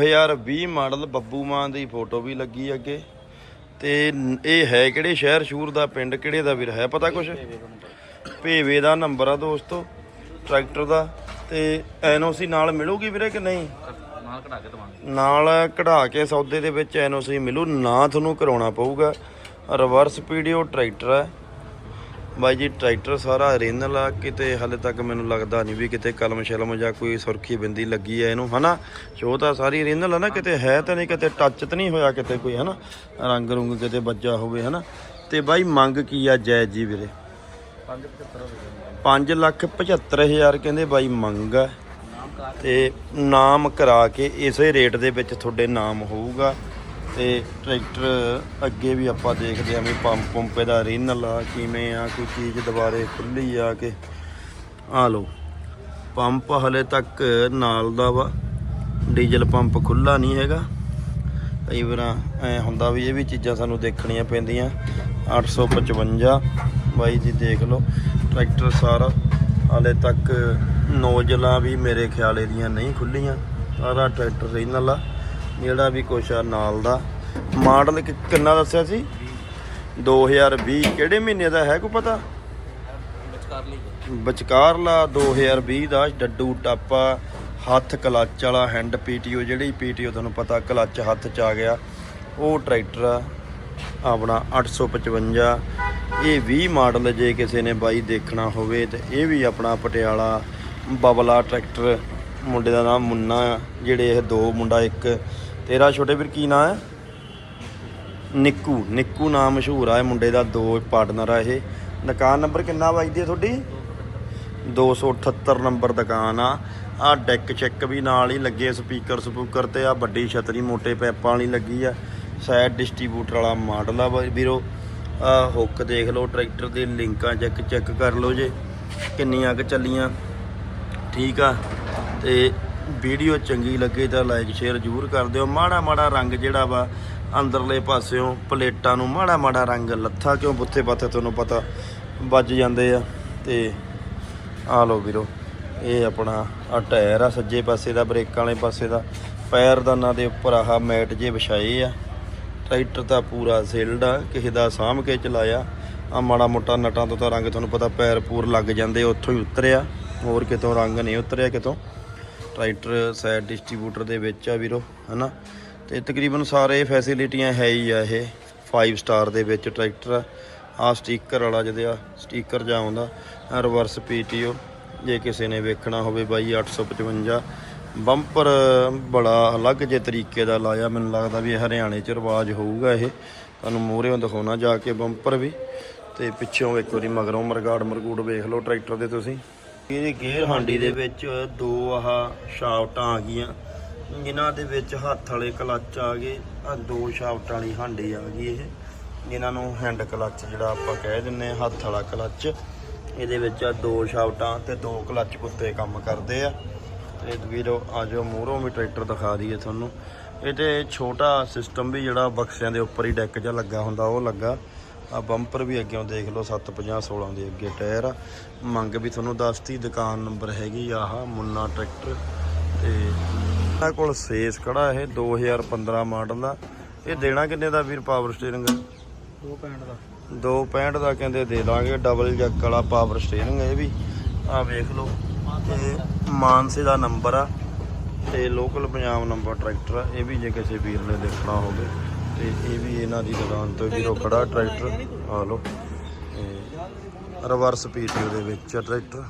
2020 model Babbu Maan ਦੀ photo ਵੀ ਲੱਗੀ ਅੱਗੇ। ਤੇ ਇਹ ਹੈ ਕਿਹੜੇ ਸ਼ਹਿਰ? ਸ਼ੂਰ ਦਾ ਪਿੰਡ ਕਿਹੜੇ ਦਾ ਵੀਰ? ਹੈ ਪਤਾ ਕੁਛ? ਭੇਵੇ ਦਾ ਨੰਬਰ ਆ ਦੋਸਤੋ ਟਰੈਕਟਰ ਦਾ। ਤੇ ਐਨਓਸੀ ਨਾਲ ਮਿਲੂਗੀ ਵੀਰੇ ਕਿ ਨਹੀਂ? ਨਾਲ ਕਢਾ ਕੇ ਦਵਾਂਗੇ। ਨਾਲ ਕਢਾ ਕੇ ਸੌਦੇ ਦੇ ਵਿੱਚ ਐਨਓਸੀ ਮਿਲੂ। ਨਾ ਤੁਹਾਨੂੰ ਕਰਾਉਣਾ ਪਊਗਾ। ਰਿਵਰਸ ਪੀਡੀਓ ਟਰੈਕਟਰ ਹੈ। ਬਾਈ ਜੀ, ਟਰੈਕਟਰ ਸਾਰਾ ਰੀਨਲ ਆ ਕਿਤੇ ਹਾਲੇ ਤੱਕ ਮੈਨੂੰ ਲੱਗਦਾ ਨਹੀਂ ਵੀ ਕਿਤੇ ਕਲਮ ਸ਼ਲਮ ਜਾਂ ਕੋਈ ਸੁਰਖੀ ਬਿੰਦੀ ਲੱਗੀ ਹੈ ਇਹਨੂੰ, ਹਨਾ? ਸ਼ੋ ਤਾਂ ਸਾਰੀ ਰੀਨਲ ਆ ਨਾ, ਕਿਤੇ ਹੈ ਤਾਂ ਨਹੀਂ, ਕਿਤੇ ਟੱਚ ਤਾਂ ਨਹੀਂ ਹੋਇਆ ਕਿਤੇ ਕੋਈ, ਹਨਾ? ਰੰਗ ਰੁੰਗ ਕਿਤੇ ਵੱਜਾ ਹੋਵੇ, ਹਨਾ? ਤੇ ਬਾਈ, ਮੰਗ ਕੀ ਆ ਜੈ ਜੀ ਵੀਰੇ? 575 5 ਲੱਖ 75 ਹਜ਼ਾਰ ਕਹਿੰਦੇ ਬਾਈ ਮੰਗ ਆ ਨਾਮ ਕਰਾ ਤੇ ਨਾਮ ਕਰਾ ਕੇ ਇਸੇ ਰੇਟ ਦੇ ਵਿੱਚ ਤੁਹਾਡੇ ਨਾਮ ਹੋਊਗਾ। ਤੇ ਟਰੈਕਟਰ ਅੱਗੇ ਵੀ ਆਪਾਂ ਦੇਖਦੇ ਆਂ ਵੀ ਪੰਪ ਪੰਪੇ ਦਾ ਰੀਨਲ ਆ, ਕਿਵੇਂ ਆ, ਕੋਈ ਚੀਜ਼ ਦੁਬਾਰੇ ਖੁੱਲੀ ਆ ਕੇ ਆ ਲਓ। ਪੰਪ ਹਲੇ ਤੱਕ ਨਾਲ ਦਾ ਵਾ, ਡੀਜ਼ਲ ਪੰਪ ਖੁੱਲਾ ਨਹੀਂ ਹੈਗਾ। ਕਈ ਵਾਰਾਂ ਐ ਹੁੰਦਾ ਵੀ ਇਹ ਵੀ ਚੀਜ਼ਾਂ ਸਾਨੂੰ ਦੇਖਣੀਆਂ ਪੈਂਦੀਆਂ। 855 ਬਾਈ ਜੀ ਦੇਖ ਲਓ, ਟਰੈਕਟਰ ਸਾਰਾ। ਹਾਲੇ ਤੱਕ ਨੋਜ਼ਲਾਂ ਵੀ ਮੇਰੇ ਖਿਆਲੇ ਦੀਆਂ ਨਹੀਂ ਖੁੱਲੀਆਂ ਸਾਰਾ ਟਰੈਕਟਰ ਰੀਨਲ ਆ। ਜਿਹੜਾ ਵੀ ਕੁਛ ਆ ਨਾਲ ਦਾ। ਮਾਡਲ ਕਿੰਨਾ ਦੱਸਿਆ ਸੀ? 2020 ਕਿਹੜੇ ਮਹੀਨੇ ਦਾ ਹੈ ਕੋਈ ਪਤਾ? ਵਿਚਕਾਰਲਾ। 2020 ਦਾ ਡੱਡੂ ਟਾਪਾ ਹੱਥ ਕਲੱਚ ਵਾਲਾ ਹੈਂਡ ਪੀਟੀਓ ਜਿਹੜੀ ਪੀਟੀਓ ਤੁਹਾਨੂੰ ਪਤਾ ਕਲੱਚ ਹੱਥ ਚ ਆ ਗਿਆ। ਉਹ ਟਰੈਕਟਰ ਆ ਆਪਣਾ 855 ਇਹ 20 ਮਾਡਲ ਜੇ ਕਿਸੇ ਨੇ ਬਾਈ ਦੇਖਣਾ ਹੋਵੇ ਤੇ ਇਹ ਵੀ ਆਪਣਾ ਪਟਿਆਲਾ ਬਬਲਾ ਟਰੈਕਟਰ। ਮੁੰਡੇ ਦਾ ਨਾਮ ਮੁੰਨਾ ਜਿਹੜੇ ਇਹ ਦੋ ਮੁੰਡਾ ਇੱਕ ਤੇਰਾ ਛੋਟੇ ਵੀਰ ਕੀ ਨਾਂ ਹੈ? ਨਿੱਕੂ ਨਿੱਕੂ ਨਾਮ ਮਸ਼ਹੂਰ ਆ ਇਹ ਮੁੰਡੇ ਦਾ, ਦੋ ਪਾਰਟਨਰ ਆ ਇਹ। ਦੁਕਾਨ ਨੰਬਰ ਕਿੰਨਾ ਵੱਜਦੀ ਹੈ ਤੁਹਾਡੀ? 278 ਨੰਬਰ ਦੁਕਾਨ ਆ। ਆ ਡੈਕ ਚੈੱਕ ਵੀ ਨਾਲ ਹੀ ਲੱਗੇ ਸਪੀਕਰ ਸਪੂਕਰ ਤੇ ਆ, ਵੱਡੀ ਛਤਰੀ, ਮੋਟੇ ਪੈਪਾਂ ਵਾਲੀ ਲੱਗੀ ਆ। ਸਾਈਡ ਡਿਸਟ੍ਰੀਬਿਊਟਰ ਵਾਲਾ ਮਾਡਲ ਆ ਬਾਈ ਵੀਰੋ। ਆ ਹੁੱਕ ਦੇਖ ਲਓ ਟਰੈਕਟਰ ਦੀ ਲਿੰਕਾਂ ਚੈੱਕ ਚੈੱਕ ਕਰ ਲਓ ਜੇ। ਕਿੰਨੀਆਂ ਕੁ ਚੱਲੀਆਂ। ਠੀਕ ਆ। ਤੇ ਵੀਡੀਓ ਚੰਗੀ ਲੱਗੇ ਤਾਂ ਲਾਈਕ ਸ਼ੇਅਰ ਜ਼ਰੂਰ ਕਰ ਦਿਓ। ਮਾੜਾ ਮਾੜਾ ਰੰਗ ਜਿਹੜਾ ਵਾ, ਅੰਦਰਲੇ ਪਾਸਿਓਂ ਪਲੇਟਾਂ ਨੂੰ ਮਾੜਾ ਮਾੜਾ ਰੰਗ, ਲੱਥਾ ਕਿਉਂ ਬੁੱਥੇ ਪਾਥੇ ਤੁਹਾਨੂੰ ਪਤਾ ਵੱਜ ਜਾਂਦੇ ਆ। ਤੇ ਆ ਲਓ ਵੀਰੋ, ਇਹ ਆਪਣਾ ਆ ਟਾਇਰ ਆ ਸੱਜੇ ਪਾਸੇ ਦਾ, ਬ੍ਰੇਕਾਂ ਵਾਲੇ ਪਾਸੇ ਦਾ। ਪੈਰਦਾਨਾਂ ਦੇ ਉੱਪਰ ਆਹ ਮੈਟ ਜੇ ਵਿਛਾਏ ਆ। ਟਰੈਕਟਰ ਤਾਂ ਪੂਰਾ ਸਿਲਡ ਆ, ਕਿਸੇ ਦਾ ਸਾਂਭ ਕੇ ਚਲਾਇਆ। ਆ ਮਾੜਾ ਮੋਟਾ ਨਟਾਂ ਤੋਂ ਤਾਂ ਰੰਗ ਤੁਹਾਨੂੰ ਪਤਾ ਪੈਰ ਪੂਰ ਲੱਗ ਜਾਂਦੇ, ਉੱਥੋਂ ਹੀ ਉਤਰਿਆ। ਹੋਰ ਕਿਤੋਂ ਰੰਗ ਨਹੀਂ ਉਤਰਿਆ ਕਿਤੋਂ। ਟਰੈਕਟਰ ਸਾਈਡ ਡਿਸਟ੍ਰੀਬਿਊਟਰ ਦੇ ਵਿੱਚ ਆ ਵੀਰੋ, ਹਨਾ? ਤੇ ਤਕਰੀਬਨ ਸਾਰੇ ਫੈਸਿਲਿਟੀਆਂ ਹੈ ਹੀ ਆ ਇਹ 5 ਸਟਾਰ ਦੇ ਵਿੱਚ ਟਰੈਕਟਰ ਆ। ਆ ਸਟicker ਵਾਲਾ ਜਿਹਦੇ ਆ ਸਟicker ਜਾਂ ਆਉਂਦਾ ਰਿਵਰਸ ਪੀਟੀਓ ਜੇ ਕਿਸੇ ਨੇ ਵੇਖਣਾ ਹੋਵੇ ਬਾਈ 855 ਬੰਪਰ ਬੜਾ ਅਲੱਗ ਜੇ ਤਰੀਕੇ ਦਾ ਲਾਇਆ, ਮੈਨੂੰ ਲੱਗਦਾ ਵੀ ਹਰਿਆਣੇ ਚ ਰਿਵਾਜ ਹੋਊਗਾ ਇਹ। ਤੁਹਾਨੂੰ ਮੂਹਰੇੋਂ ਦਿਖਾਉਣਾ ਜਾ ਕੇ ਬੰਪਰ ਵੀ। ਤੇ ਪਿੱਛੋਂ ਇੱਕ ਵਾਰੀ ਮਗਰੋਂ ਮਰਗਾੜ ਮਰਗੂੜ ਵੇਖ ਲਓ ਟਰੈਕਟਰ ਦੇ ਤੁਸੀਂ। ਇਹਦੀ ਗੇਅਰ ਹਾਂਡੀ ਦੇ ਵਿੱਚ ਦੋ ਆਹ ਸ਼ਾਫਟਾਂ ਆ ਗਈਆਂ, ਜਿਨ੍ਹਾਂ ਦੇ ਵਿੱਚ ਹੱਥ ਵਾਲੇ ਕਲੱਚ ਆ ਗਏ ਆ ਦੋ ਸ਼ਾਫਟਾਂ ਵਾਲੀ ਹਾਂਡੀ ਆ ਗਈ ਇਹ। ਜਿਨ੍ਹਾਂ ਨੂੰ ਹੈਂਡ ਕਲੱਚ ਜਿਹੜਾ ਆਪਾਂ ਕਹਿ ਦਿੰਨੇ ਆ ਹੱਥ ਵਾਲਾ ਕਲੱਚ। ਇਹਦੇ ਵਿੱਚ ਆ ਦੋ ਸ਼ਾਫਟਾਂ ਤੇ ਦੋ ਕਲੱਚ ਕੁੱਤੇ ਕੰਮ ਕਰਦੇ ਆ। ਤੇ ਵੀਰੋ ਆਜੋ ਮੂਹਰੋਂ ਵੀ ਟਰੈਕਟਰ ਦਿਖਾ ਦਈਏ ਤੁਹਾਨੂੰ। ਇਹਦੇ ਛੋਟਾ ਸਿਸਟਮ ਵੀ ਜਿਹੜਾ ਬਕਸਿਆਂ ਦੇ ਉੱਪਰ ਹੀ ਡੈਕ ਜਿਹਾ ਲੱਗਾ ਹੁੰਦਾ, ਉਹ ਲੱਗਾ। ਆ ਬੰਪਰ ਵੀ ਅੱਗੇੋਂ ਦੇਖ ਲਓ 750 16 ਦੇ ਅੱਗੇ ਟਾਇਰ ਆ। ਮੰਗ ਵੀ ਤੁਹਾਨੂੰ ਦੱਸਤੀ ਦੁਕਾਨ ਨੰਬਰ ਹੈਗੀ ਆਹ ਮੁੰਨਾ ਟਰੈਕਟਰ ਤੇ ਇਹਨਾਂ ਕੋਲ ਸੇਸ ਖੜਾ ਇਹ 2015 ਮਾਡਲ ਦਾ ਇਹ ਦੇਣਾ ਕਿੰਨੇ ਦਾ ਵੀਰ ਪਾਵਰ ਸਟੀਅਰਿੰਗ 265 ਦਾ। 265 ਦਾ ਕਹਿੰਦੇ ਦੇ ਦਾਂਗੇ ਡਬਲ ਜੈਕ ਵਾਲਾ ਪਾਵਰ ਸਟੀਅਰਿੰਗ ਇਹ ਵੀ। ਆ ਵੇਖ ਲਓ ਤੇ ਮਾਨਸੇ ਦਾ ਨੰਬਰ ਆ ਤੇ ਲੋਕਲ ਪੰਜਾਬ ਨੰਬਰ ਟਰੈਕਟਰ ਆ। ਇਹ ਵੀ ਜੇ ਕਿਸੇ ਵੀਰ ਨੇ ਦੇਖਣਾ ਹੋਵੇ। ਤੇ ਇਹ ਵੀ ਇਹਨਾਂ ਦੀ ਦੁਕਾਨ ਤੋਂ ਵੀਰੋ ਖੜਾ ਟਰੈਕਟਰ, ਆ ਲਓ। ਰਿਵਰਸ ਪੀਟੀਓ ਦੇ ਵਿੱਚ ਟਰੈਕਟਰ।